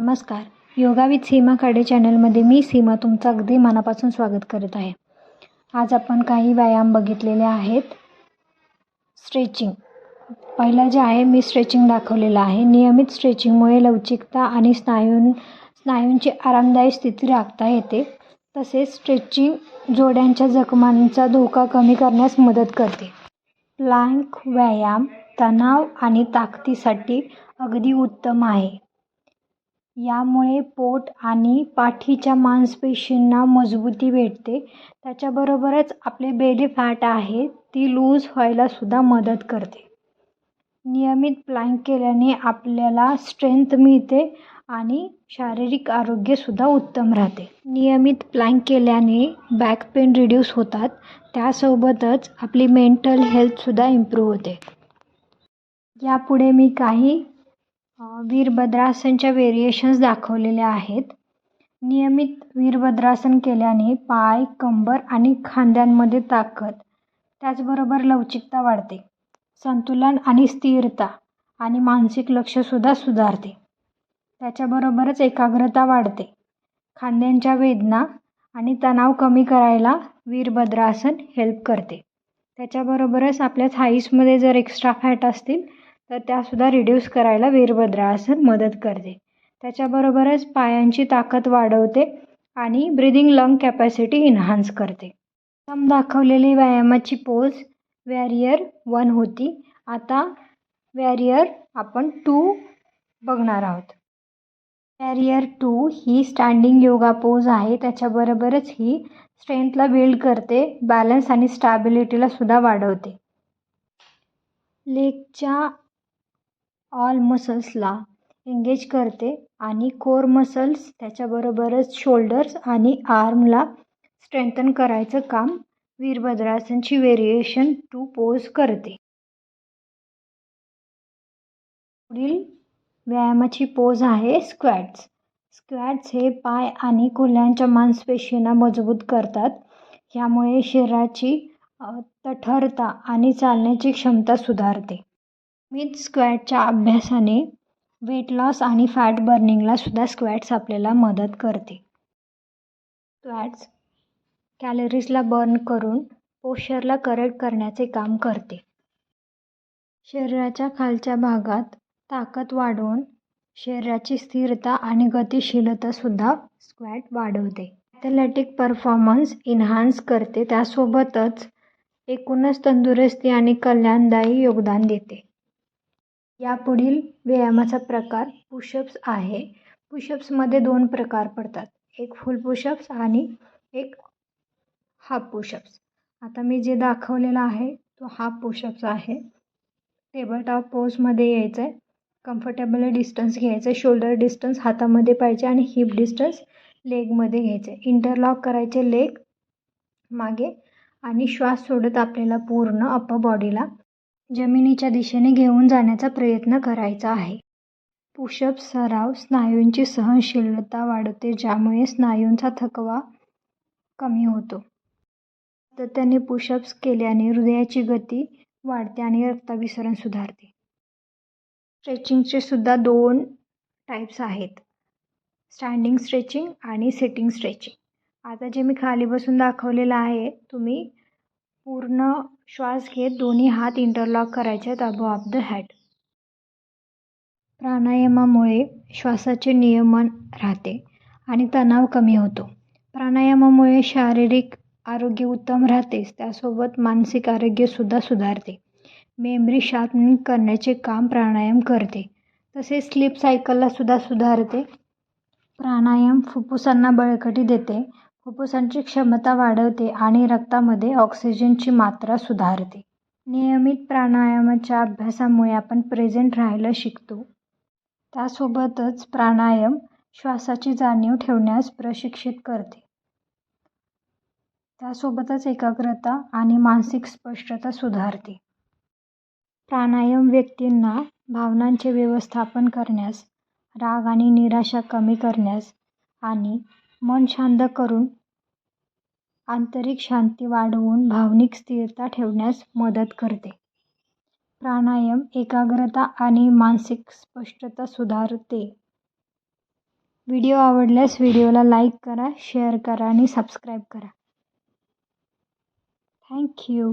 नमस्कार. Yoga with सीमा खाडे चॅनलमध्ये मी सीमा तुमचं अगदी मनापासून स्वागत करत आहे. आज आपण काही व्यायाम बघितलेले आहेत. स्ट्रेचिंग. पहिलं जे आहे मी स्ट्रेचिंग दाखवलेलं आहे. नियमित स्ट्रेचिंगमुळे लवचिकता आणि स्नायूं स्नायूंची आरामदायी स्थिती राखता येते. तसेच स्ट्रेचिंग जोड्यांच्या जखमांचा धोका कमी करण्यास मदत करते. प्लँक व्यायाम तणाव आणि ताकदीसाठी अगदी उत्तम आहे. यामुळे पोट आणि पाठीच्या मांसपेशींना मजबूती भेटते. त्याच्याबरोबरच आपले बेली फॅट आहे ती लूज व्हायलासुद्धा मदत करते. नियमित प्लँक केल्याने आपल्याला स्ट्रेंथ मिळते आणि शारीरिक आरोग्यसुद्धा उत्तम राहते. नियमित प्लँक केल्याने बॅक पेन रिड्यूस होतात. त्यासोबतच आपली मेंटल हेल्थसुद्धा इम्प्रूव्ह होते. यापुढे मी काही वीरभद्रासनच्या व्हेरिएशन्स दाखवलेल्या आहेत. नियमित वीरभद्रासन केल्याने पाय कंबर आणि खांद्यांमध्ये ताकद त्याचबरोबर लवचिकता वाढते. संतुलन आणि स्थिरता आणि मानसिक लक्षसुद्धा सुधारते. त्याच्याबरोबरच एकाग्रता वाढते. खांद्यांच्या वेदना आणि तणाव कमी करायला वीरभद्रासन हेल्प करते. त्याच्याबरोबरच आपल्या थाईसमध्ये जर एक्स्ट्रा फॅट असतील तर त्यासुद्धा रिड्यूस करायला वीरभद्रासन मदत करते. त्याच्याबरोबरच पायांची ताकद वाढवते आणि ब्रिदिंग लंग कॅपॅसिटी इन्हान्स करते. प्रथम दाखवलेली व्यायामाची पोज वॅरियर वन होती. आता वॅरियर आपण टू बघणार आहोत. वॅरियर टू ही स्टँडिंग योगा पोज आहे. त्याच्याबरोबरच ही स्ट्रेंथला बिल्ड करते बॅलन्स आणि स्टॅबिलिटीला सुद्धा वाढवते. लेगच्या ऑल मसल्सला एंगेज करते आणि कोर मसल्स त्याच्याबरोबरच शोल्डर्स आणि आर्मला स्ट्रेंथन करायचं काम वीरभद्रासनची व्हेरिएशन टू पोज करते. पुढील व्यायामाची पोज आहे स्क्वॅट्स स्क्वॅट्स हे पाय आणि कोल्ह्यांच्या मांसपेशींना मजबूत करतात. ह्यामुळे शरीराची तठरता आणि चालण्याची क्षमता सुधारते. मीच स्क्वॅटच्या अभ्यासाने वेट लॉस आणि फॅट बर्निंगला सुद्धा स्क्वॅट्स आपल्याला मदत करते. स्क्वॅट्स कॅलरीजला बर्न करून पोश्चरला करेक्ट करण्याचे काम करते. शरीराच्या खालच्या भागात ताकद वाढवून शरीराची स्थिरता आणि गतिशीलतासुद्धा स्क्वॅट वाढवते. ॲथलेटिक परफॉर्मन्स इन्हान्स करते. त्यासोबतच एकूणच तंदुरुस्ती आणि कल्याणदायी योगदान देते. यापुढील व्यायामाचा प्रकार पुशअप्स आहे. पुशअप्समध्ये दोन प्रकार पडतात. एक फुल पुशअप्स आणि एक हाफ पुशअप्स. आता मी जे दाखवलेला आहे तो हाफ पुशअप्स आहे. टेबल टॉप पोजमध्ये यायचं आहे कम्फर्टेबल डिस्टन्स घ्यायचं आहे शोल्डर डिस्टन्स हातामध्ये पाहिजे आणि हिप डिस्टन्स लेगमध्ये घ्यायचं आहे इंटरलॉक करायचे लेग मागे आणि श्वास सोडत आपल्याला पूर्ण अप्पर बॉडीला जमिनीच्या दिशेने घेऊन जाण्याचा प्रयत्न करायचा आहे. पुशअप सराव स्नायूंची सहनशीलता वाढवते ज्यामुळे स्नायूंचा थकवा कमी होतो. सातत्याने पुशअप्स केल्याने हृदयाची गती वाढते आणि रक्ताभिसरण सुधारते. स्ट्रेचिंगचे सुद्धा दोन टाईप्स आहेत. स्टँडिंग स्ट्रेचिंग आणि सिटिंग स्ट्रेचिंग आता जे मी खाली बसून दाखवलेलं आहे तुम्ही पूर्ण श्वास घेत दोन्ही हात इंटरलॉक करायचे आहेत अबो ऑफ द हॅड प्राणायामामुळे श्वासाचे नियमन राहते आणि तणाव कमी होतो. प्राणायामामुळे शारीरिक आरोग्य उत्तम राहतेच त्यासोबत मानसिक आरोग्यसुद्धा सुधारते. मेमरी शार्पनिंग करण्याचे काम प्राणायाम करते. तसेच स्लीप सायकललासुद्धा सुधारते. प्राणायाम फुफ्फुसांना बळकटी देते फुफ्फुसांची क्षमता वाढवते आणि रक्तामध्ये ऑक्सिजनची मात्रा सुधारते. नियमित प्राणायामाच्या अभ्यासामुळे आपण प्रेझेंट राहायला शिकतो. त्यासोबतच प्राणायाम श्वासाची जाणीव ठेवण्यास प्रशिक्षित करते. त्यासोबतच एकाग्रता आणि मानसिक स्पष्टता सुधारते. प्राणायाम व्यक्तींना भावनांचे व्यवस्थापन करण्यास राग आणि निराशा कमी करण्यास आणि मन शांत करून आंतरिक शांती वाढवून भावनिक स्थिरता ठेवण्यास मदत करते. प्राणायाम एकाग्रता आणि मानसिक स्पष्टता सुधारते. व्हिडिओ आवडल्यास व्हिडिओला लाईक करा शेअर करा आणि सबस्क्राईब करा. थँक्यू